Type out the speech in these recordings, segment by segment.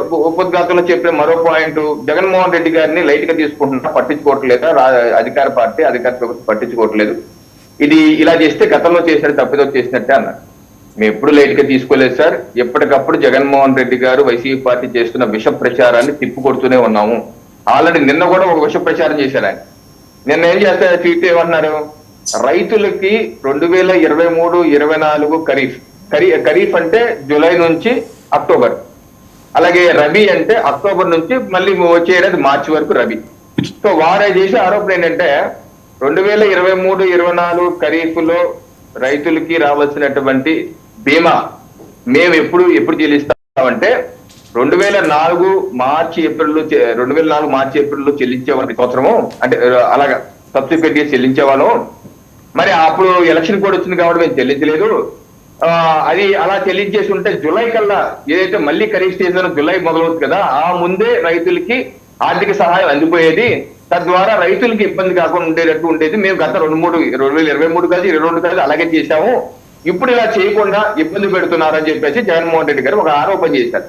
ఉపద్ఘాతంలో చెప్పిన మరో పాయింట్ జగన్మోహన్ రెడ్డి గారిని లైట్గా తీసుకుంటున్నా పట్టించుకోవట్లేదు? రా- అధికార పార్టీ అధికార ప్రభుత్వం పట్టించుకోవట్లేదు. ఇది ఇలా చేస్తే గతంలో చేసినట్టు తప్పిదో చేసినట్టే అన్నారు. మేము ఎప్పుడు లైట్గా తీసుకోలేదు సార్. ఎప్పటికప్పుడు జగన్మోహన్ రెడ్డి గారు వైసీపీ పార్టీ చేస్తున్న విష ప్రచారాన్ని తిప్పుకొడుతూనే ఉన్నాము. ఆల్రెడీ నిన్న కూడా ఒక విష ప్రచారం చేశారు ఆయన. నిన్న ఏం చేస్తారు ట్వీట్ ఏమన్నారు రైతులకి రెండు వేల ఇరవై మూడు ఇరవై నాలుగు ఖరీఫ్ ఖరీఫ్ అంటే జూలై నుంచి అక్టోబర్. అలాగే రబీ అంటే అక్టోబర్ నుంచి మళ్ళీ వచ్చే ఏడాది మార్చి వరకు రబీ. సో వారే చేసే ఆరోపణ ఏంటంటే రెండు వేల ఇరవై మూడు ఇరవై నాలుగు ఖరీఫ్లో రైతులకి రావాల్సినటువంటి బీమా మేము ఎప్పుడు ఎప్పుడు చెల్లిస్తామంటే రెండు వేల నాలుగు మార్చి ఏప్రిల్లో రెండు వేల నాలుగు మార్చి ఏప్రిల్లో చెల్లించే సంవత్సరము అంటే అలాగా సబ్సిక్వెంట్గా చెల్లించే వాళ్ళం మరి అప్పుడు ఎలక్షన్ కూడా వచ్చింది కాబట్టి మేము చెల్లించలేదు. అది అలా చెల్లించేసి ఉంటే జులై కల్లా ఏదైతే మళ్ళీ ఖరీఫ్ సీజన్ జులై మొదలవుతుంది కదా ఆ ముందే రైతులకి ఆర్థిక సహాయం అందిపోయేది. తద్వారా రైతులకి ఇబ్బంది కాకుండా ఉండేటట్టు ఉండేది. మేము గత రెండు మూడు రెండు వేల ఇరవై మూడు కాదు ఇరవై రెండు కాదు అలాగే చేశాము. ఇప్పుడు ఇలా చేయకుండా ఇబ్బంది పెడుతున్నారని చెప్పేసి జగన్మోహన్ రెడ్డి గారు ఒక ఆరోపణ చేశారు.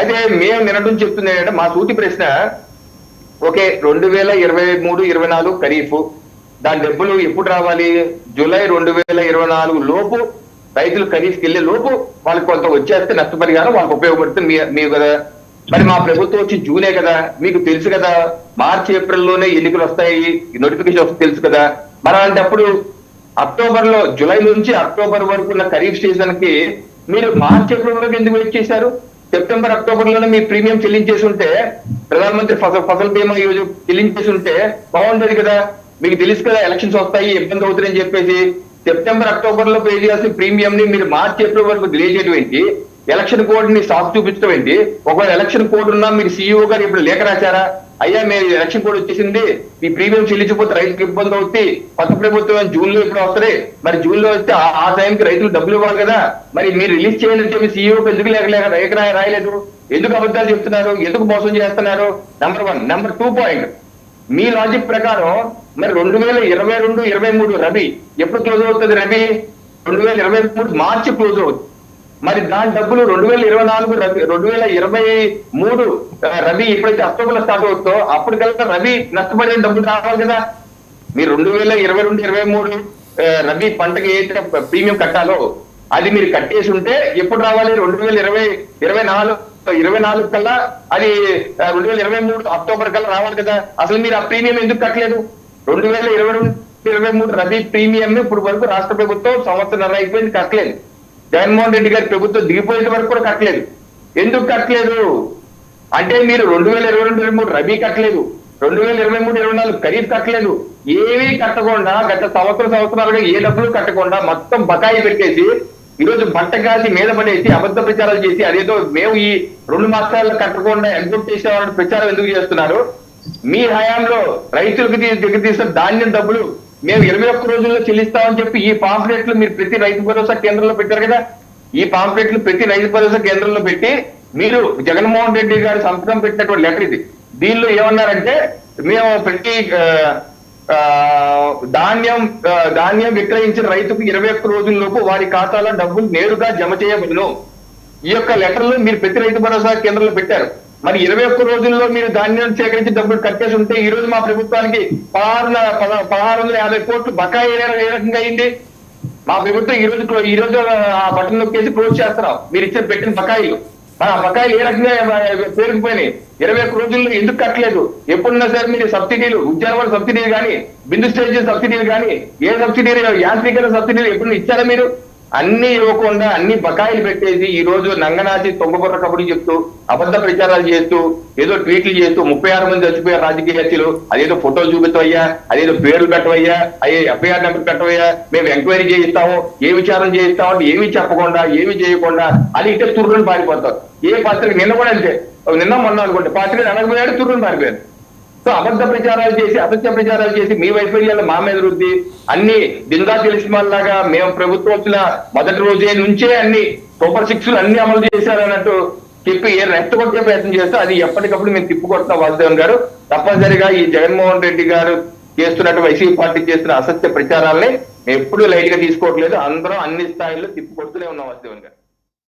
అయితే మేము వినడం చెప్తుంది ఏంటంటే మా సూటి ప్రశ్న ఓకే రెండు వేల ఇరవై మూడు ఇరవై నాలుగు ఖరీఫ్. దాని డబ్బులు ఎప్పుడు రావాలి? జూలై రెండు వేల ఇరవై నాలుగు లోపు రైతులు ఖరీఫ్కి వెళ్ళే లోపు వాళ్ళకి కొంత వచ్చేస్తే నష్టపరిహారం వాళ్ళకి ఉపయోగపడుతుంది. మీ కదా. మరి మా ప్రభుత్వం వచ్చి జూనే కదా. మీకు తెలుసు కదా. మార్చి ఏప్రిల్లోనే ఎన్నికలు వస్తాయి. నోటిఫికేషన్ వస్తుంది తెలుసు కదా. మరి అలాంటప్పుడు అక్టోబర్లో జూలై నుంచి అక్టోబర్ వరకు ఉన్న ఖరీఫ్ సీజన్కి మీరు మార్చి ఏప్రిల్ వరకు ఎందుకు వెయిట్ చేశారు? సెప్టెంబర్ అక్టోబర్లోనే మీ ప్రీమియం చెల్లించేసి ఉంటే ప్రధానమంత్రి ఫసల్ ఫసల్ బీమా యోజన చెల్లించేసి ఉంటే బాగుండేది కదా. మీకు తెలుసు కదా ఎలక్షన్స్ వస్తాయి ఇబ్బంది అవుతుందని చెప్పేసి. సెప్టెంబర్ అక్టోబర్లో పే చేయాల్సిన ప్రీమియం ని మీరు మార్చి ఏప్రిల్ వరకు డిలే చేయడం ఏంటి? ఎలక్షన్ కోడ్ని సాఫ్ చూపించడం ఏంటి? ఒకవేళ ఎలక్షన్ కోడ్ ఉన్నా మీరు సీఈఓ గారు ఇప్పుడు లేఖ రాశారా? అయ్యా మేము ఎలక్షన్ కోడ్ వచ్చేసింది. మీ ప్రీమియం చెల్లించకపోతే రైతులకు ఇబ్బంది అవుతుంది కొత్త ప్రభుత్వం జూన్లో ఇప్పుడు వస్తుంది? మరి జూన్లో వస్తే ఆ- టైంకి రైతులు డబ్బులు ఇవ్వాలి కదా. మరి మీరు రిలీజ్ చేయండి అని చెప్పి సీఈఓకి ఎందుకు లేక లేక లేఖ రాయలేదు? ఎందుకు అబద్ధాలు చెప్తున్నారు? ఎందుకు మోసం చేస్తున్నారు? Number one number two point మీ లాజిక్ ప్రకారం మరి రెండు వేల ఇరవై రెండు ఇరవై మూడు రబీ. ఎప్పుడు క్లోజ్ అవుతుంది రబీ? రెండు వేల ఇరవై మూడు మార్చి క్లోజ్ అవుతుంది. మరి దాని డబ్బులు రెండు వేల ఇరవై నాలుగు రబీ రెండు వేల ఇరవై మూడు రవి రబీ ఎప్పుడైతే అక్టోబర్ స్టార్ట్ అవుతుందో అప్పటికల్లా రబీ నష్టపడిన డబ్బులు రావాలి కదా. మీరు రెండు వేల ఇరవై రెండు ఇరవై మూడు రవి రబీ పంటకి ఏదైతే ప్రీమియం కట్టాలో అది మీరు కట్టేసి ఉంటే ఎప్పుడు రావాలి? రెండు వేల ఇరవై ఇరవై నాలుగు ఇరవై నాలుగు కల్లా అది రెండు వేల ఇరవై మూడు అక్టోబర్ కల్లా రావాలి కదా. అసలు మీరు ఆ ప్రీమియం ఎందుకు కట్టలేదు? రెండు వేల ఇరవై రెండు ఇరవై మూడు రబీ ప్రీమియం ఇప్పుడు వరకు రాష్ట్ర ప్రభుత్వం సంవత్సరం అయిపోయింది కట్టలేదు. జగన్మోహన్ రెడ్డి గారి ప్రభుత్వం దిగిపోయేంత వరకు కూడా కట్టలేదు. ఎందుకు కట్టలేదు? అంటే మీరు రెండు వేల ఇరవై రెండు ఇరవై మూడు రబీ కట్టలేదు. రెండు వేల ఇరవై మూడు ఇరవై నాలుగు ఖరీఫ్ కట్టలేదు. ఏమీ కట్టకుండా గత సంవత్సరం సంవత్సరాలుగా ఏ డబ్బులు కట్టకుండా మొత్తం బకాయి పెట్టేసి ఈ రోజు బట్ట కాసి మీద పడేసి అబద్ధ ప్రచారాలు చేసి అదేదో మేము ఈ రెండు మాసాల్లో కట్టకుండా ఎగ్జిట్ చేసేవాళ్ళని ప్రచారం ఎందుకు చేస్తున్నారు? మీ హయాంలో రైతులకు తీ- దగ్గర ధాన్యం డబ్బులు మేము ఇరవై ఒక్క రోజుల్లో చెల్లిస్తామని చెప్పి ఈ పాంప్లెట్లు మీరు ప్రతి రైతు భరోసా కేంద్రంలో పెట్టారు కదా? ఈ పాంప్లెట్లు ప్రతి రైతు భరోసా కేంద్రంలో పెట్టి మీరు జగన్మోహన్ రెడ్డి గారి సంతకం పెట్టినటువంటి లెటర్ ఇది. దీనిలో ఏమన్నారంటే మేము ప్రతి ధాన్యం ధాన్యం విక్రయించిన రైతుకు ఇరవై ఒక్క రోజుల్లోపు వారి ఖాతాలో డబ్బులు నేరుగా జమ చేయబడును. ఈ యొక్క లెటర్లు మీరు ప్రతి రైతు భరోసా కేంద్రంలో పెట్టారు. మరి ఇరవై ఒక్క రోజుల్లో మీరు ధాన్యం సేకరించి డబ్బులు కట్టేసి ఉంటే ఈ రోజు మా ప్రభుత్వానికి పదహారు పదహారు వందల యాభై కోట్లు బకాయి ఏ రకంగా అయింది? మా ప్రభుత్వం ఈ రోజు ఈ రోజు ఆ బటన్ నొక్కేసి క్లోజ్ చేస్తున్నాం. మీరు ఇచ్చిన పెట్టిన బకాయిలు. ఆ బకాయిలు ఏ రకంగా పేరుకుపోయినాయి? ఇరవై ఒక్క రోజుల్లో ఎందుకు కట్టలేదు? ఎప్పుడున్నా సరే మీరు సబ్సిడీలు ఉద్యానవన సబ్సిడీలు కానీ బిందు స్టేజ్ సబ్సిడీలు కానీ ఏ సబ్సిడీలు యాంత్రీకరణ సబ్సిడీలు ఎప్పుడు ఇచ్చారా మీరు? అన్ని ఇవ్వకుండా అన్ని బకాయిలు పెట్టేసి ఈ రోజు నంగనాచి తొంగబుర్ర కబుర్లు చెప్తూ అబద్ధ ప్రచారాలు చేస్తూ ఏదో ట్వీట్లు చేస్తూ ముప్పై ఆరు మంది చచ్చిపోయారు రాజకీయ హత్యలు అదేదో ఫోటోలు చూపించవయ్యా అదేదో పేర్లు పెట్టవయ్యా అయ్యే ఎఫ్ఐఆర్ నెంబర్ పెట్టవయ్యా మేము ఎంక్వైరీ చేయిస్తాము ఏ విచారం చేయిస్తాము అంటే ఏమీ చెప్పకుండా ఏమీ చేయకుండా అది ఇటే తుర్రుని పారిపోతారు. ఏ పత్రిక నిన్న కూడా అంతే. నిన్న మొన్న అనుకోండి పత్రిక అనకపోయాడు తుర్రుని పారిపోయారు. సో అబద్ధ ప్రచారాలు చేసి అసత్య ప్రచారాలు చేసి మీ వైఫల్యాలు మా మీద రుద్ది అన్ని దిల్దా తెలిసిన లాగా మేము ప్రభుత్వం వచ్చిన మొదటి రోజే నుంచే అన్ని సూపర్ సిక్స్లు అన్ని అమలు చేశారన్నట్టు చెప్పి ఏ రెచ్చగొట్టే ప్రయత్నం చేస్తే అది ఎప్పటికప్పుడు మేము తిప్పుకొడతాం వాసుదేవన్ గారు. తప్పనిసరిగా ఈ జగన్మోహన్ రెడ్డి గారు చేస్తున్నట్టు వైసీపీ పార్టీ చేస్తున్న అసత్య ప్రచారాలని మేము ఎప్పుడూ లైట్గా తీసుకోవట్లేదు. అందరం అన్ని స్థాయిల్లో తిప్పుకొడుతూనే ఉన్నాం వాసుదేవన్ గారు.